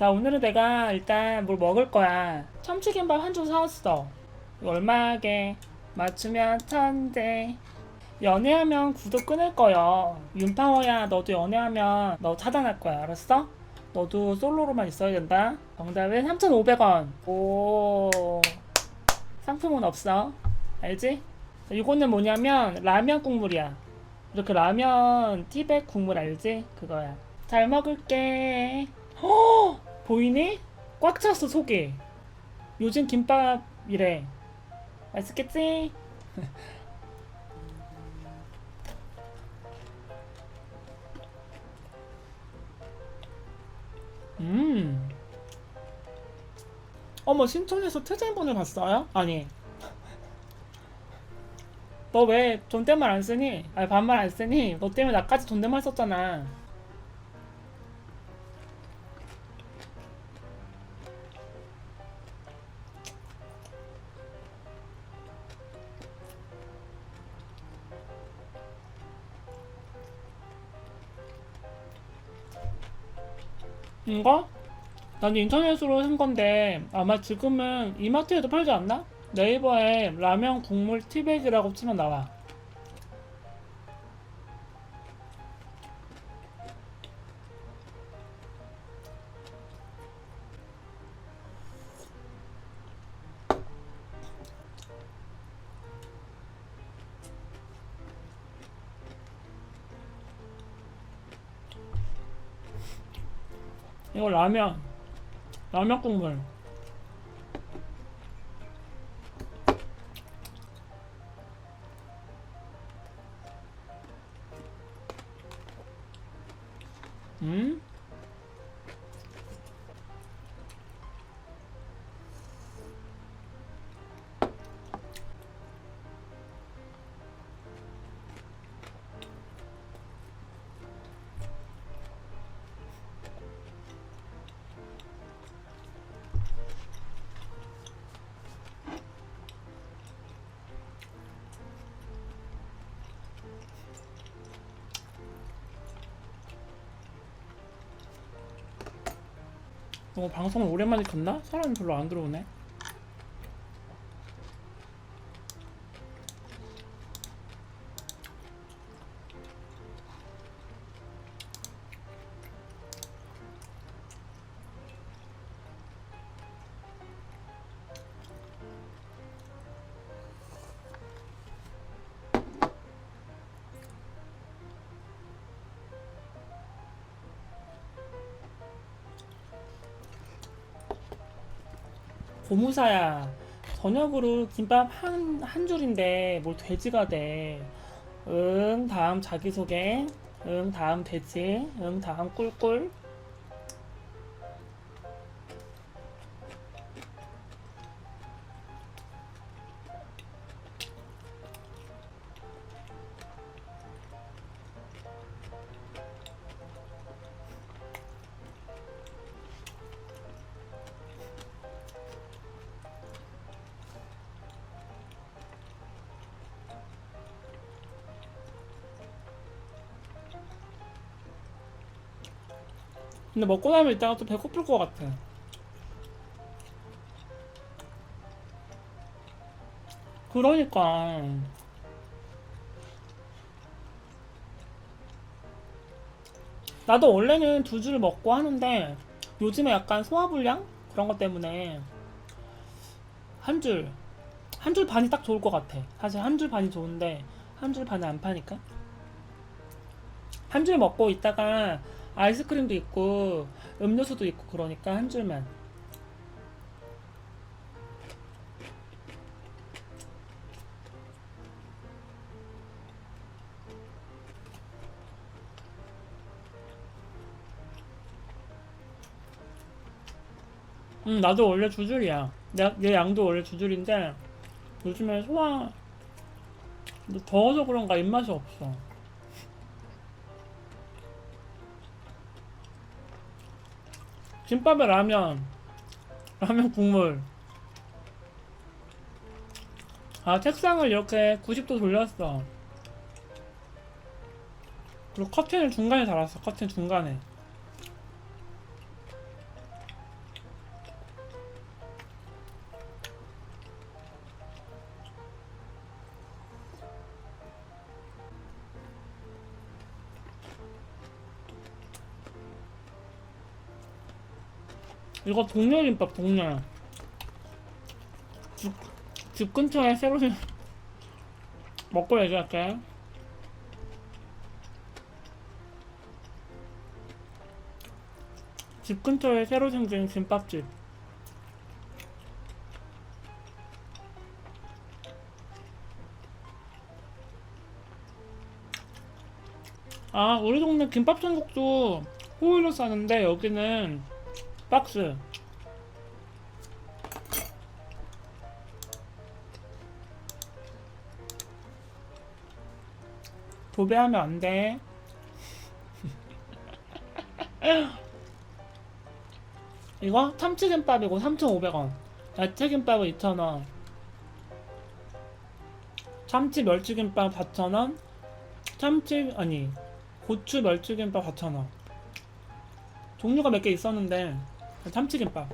자 오늘은 내가 일단 뭘 먹을 거야. 참치김밥 한 줄 사왔어. 얼마게? 맞추면 천재 연애하면 구독 끊을 거야 윤파워야 너도 연애하면 너 차단할 거야. 알았어? 너도 솔로로만 있어야 된다. 정답은 3,500원. 오. 상품은 없어. 알지? 자, 이거는 뭐냐면 라면 국물이야. 이렇게 라면 티백 국물 알지? 그거야. 잘 먹을게. 허! 보이니? 꽉 찼어 속이 요즘 김밥이래 맛있겠지? 음 어머 신촌에서 퇴장본을 봤어요? 아니 너 왜 존댓말 안 쓰니? 아니 반말 안 쓰니? 너 때문에 나까지 존댓말 썼잖아 이거? 난 인터넷으로 산 건데 아마 지금은 이마트에도 팔지 않나? 네이버에 라면 국물 티백이라고 치면 나와. 이거 라면. 라면 국물. 음? 어, 방송을 오랜만에 켰나? 사람이 별로 안 들어오네. 고무사야. 저녁으로 김밥 한, 한 줄인데 뭘 돼지가 돼. 응, 다음 자기소개. 응, 다음 돼지. 응, 다음 꿀꿀. 근데 먹고 나면 이따가 또 배고플 것 같아. 그러니까. 나도 원래는 두 줄 먹고 하는데 요즘에 약간 소화불량 그런 것 때문에 한 줄, 한 줄 반이 딱 좋을 것 같아. 사실 한 줄 반이 좋은데 한 줄 반은 안 파니까. 한 줄 먹고 있다가 아이스크림도 있고 음료수도 있고 그러니까 한 줄만. 응, 나도 원래 두 줄이야. 내, 내 양도 원래 두 줄인데 요즘에 소화 더워서 그런가 입맛이 없어. 김밥에 라면, 라면 국물. 아, 책상을 이렇게 90도 돌렸어. 그리고 커튼을 중간에 달았어. 커튼 중간에. 이거 동료김밥 동료. 집, 집 근처에 새로 생 먹고 얘기할게. 집 근처에 새로 생긴 김밥집. 아, 우리 동네 김밥 전국도 호일로 싸는데 여기는 박스. 도배하면 안 돼. 이거 참치김밥이고 3,500원. 야채김밥은 2,000원. 참치 멸치김밥 4,000원. 참치 아니 고추 멸치김밥 4,000원. 종류가 몇 개 있었는데 참치김밥.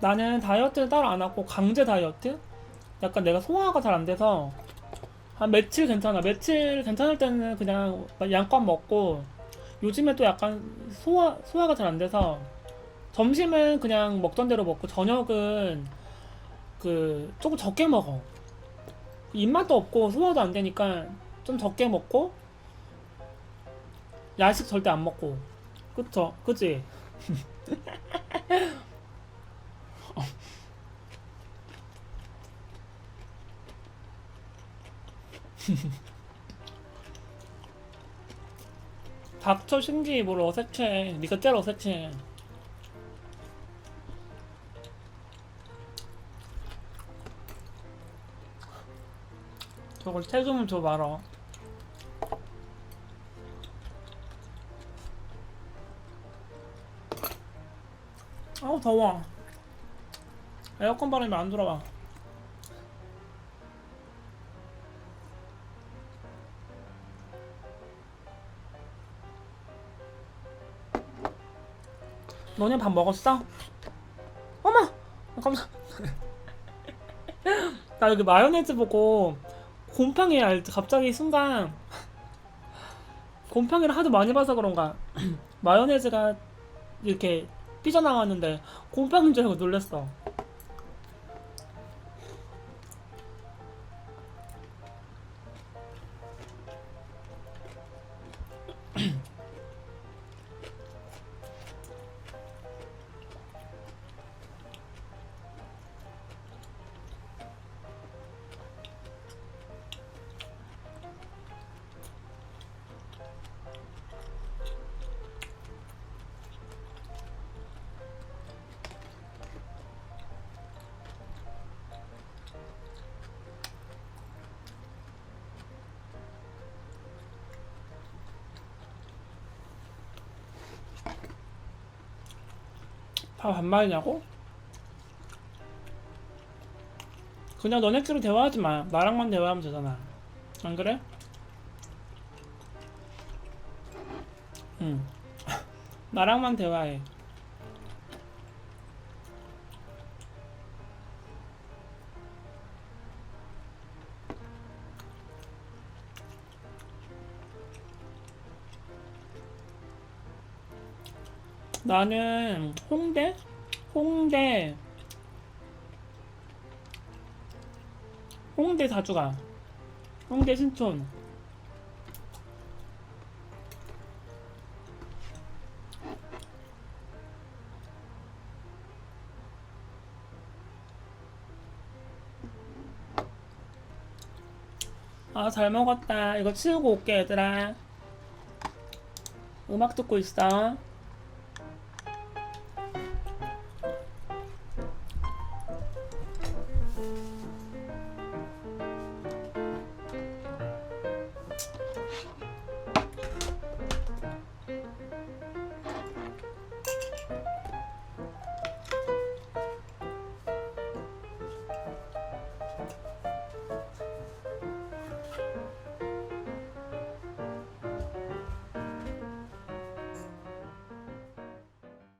나는 다이어트를 따로 안 하고 강제 다이어트? 약간 내가 소화가 잘 안 돼서 한 며칠 괜찮아. 며칠 괜찮을 때는 그냥 양껏 먹고 요즘에 또 약간 소화 소화가 잘 안 돼서 점심은 그냥 먹던 대로 먹고 저녁은 그 조금 적게 먹어. 입맛도 없고 소화도 안 되니까 좀 적게 먹고 야식 절대 안 먹고. 그쵸? 그치? 닥쳐 신기 뭘 어색해. 니가 제일 어색해. 저걸 태금을 줘 말아 아우 더워. 에어컨 바람이 안 들어와. 너네 밥 먹었어? 어머! 깜짝 나 여기 마요네즈 보고 곰팡이 알 갑자기 순간 곰팡이를 하도 많이 봐서 그런가. 마요네즈가 이렇게 삐져나왔는데 곰팡이인 줄 알고 놀랬어 밥안 말냐고? 그냥 너네끼리 대화하지 마. 나랑만 대화하면 되잖아. 안 그래? 응. 나랑만 대화해. 나는 홍대? 홍대. 홍대 자주 가. 홍대 신촌. 아 잘 먹었다. 이거 치우고 올게 얘들아. 음악 듣고 있어